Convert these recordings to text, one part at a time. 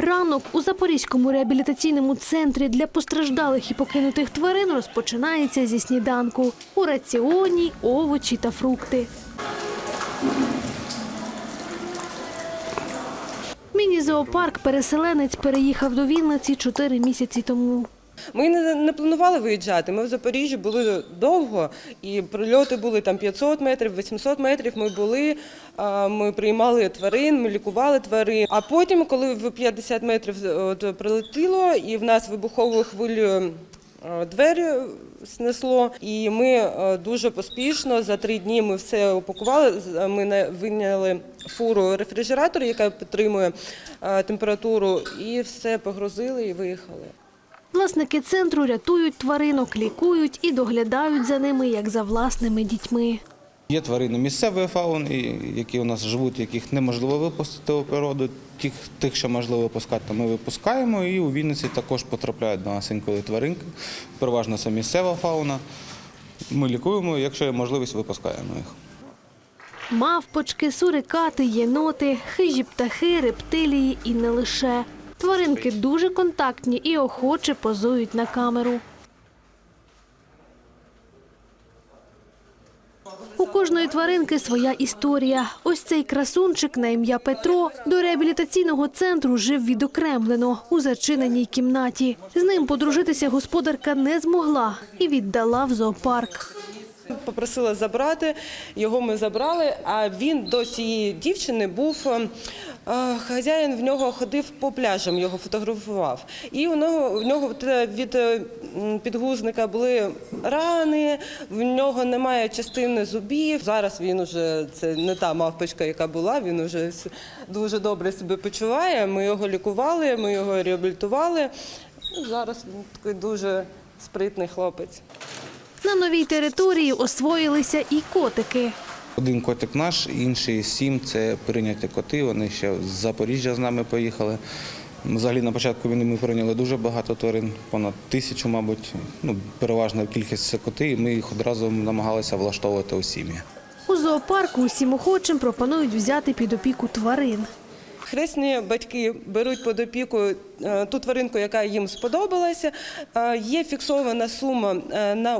Ранок у Запорізькому реабілітаційному центрі для постраждалих і покинутих тварин розпочинається зі сніданку. У раціоні овочі та фрукти. Міні-зоопарк переселенець переїхав до Вінниці чотири місяці тому. Ми не, не планували виїжджати. Ми в Запоріжжі були довго, і прильоти були там 500 метрів, 800 метрів. Ми були, ми приймали тварин, ми лікували тварин. А потім, коли в 50 метрів от, прилетіло, і в нас вибуховою хвилею двері снесло, і ми дуже поспішно за три дні ми все упакували. Ми вийняли фуру рефрижератор, яка підтримує температуру, і все погрузили і виїхали. Власники центру рятують тваринок, лікують і доглядають за ними, як за власними дітьми. Є тварини місцевої фауни, які у нас живуть, яких неможливо випустити у природу. Тих, тих, що можливо випускати, ми випускаємо. І у Вінниці також потрапляють до нас інколи тваринки. Переважно це місцева фауна. Ми лікуємо, якщо є можливість, випускаємо їх. Мавпочки, сурикати, єноти, хижі птахи, рептилії і не лише. Тваринки дуже контактні і охоче позують на камеру. У кожної тваринки своя історія. Ось цей красунчик на ім'я Петро до реабілітаційного центру жив відокремлено у зачиненій кімнаті. З ним подружитися господарка не змогла і віддала в зоопарк. Попросила забрати, його ми забрали, а він до цієї дівчини був. е, е, Хазяїн в нього ходив по пляжам, його фотографував. І у нього, в нього від е, підгузника були рани, в нього немає частини зубів. Зараз він уже це не та мавпочка, яка була. Він уже дуже добре себе почуває. Ми його лікували, ми його реабілітували. Зараз він такий дуже спритний хлопець. На новій території освоїлися і котики. Один котик наш, інший сім це прийняті коти. Вони ще з Запоріжжя з нами поїхали. Взагалі на початку війни ми прийняли дуже багато тварин, понад тисячу, мабуть. Ну, переважна кількість це коти, і ми їх одразу намагалися влаштовувати у сім'ї. У зоопарку усім охочим пропонують взяти під опіку тварин. Хресні батьки беруть під опіку ту тваринку, яка їм сподобалася. Е, Є фіксована сума е, на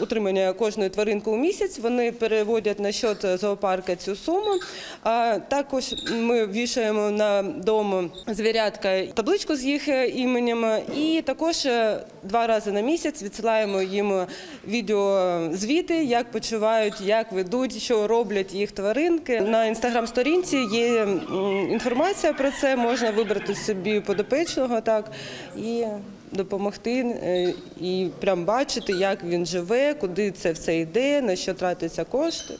утримання кожної тваринки у місяць. Вони переводять на счет зоопарка цю суму. Також ми вішаємо на дом звірятка табличку з їх е, іменем. І також е, два рази на місяць відсилаємо їм відеозвіти, як почувають, як ведуть, що роблять їх тваринки. На інстаграм-сторінці є інформація про це. Можна вибрати собі подопечного так і допомогти, е, і прям бачити, як він живе, куди це все йде, на що тратяться кошти.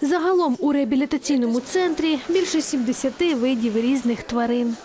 Загалом у реабілітаційному центрі більше 70 видів різних тварин.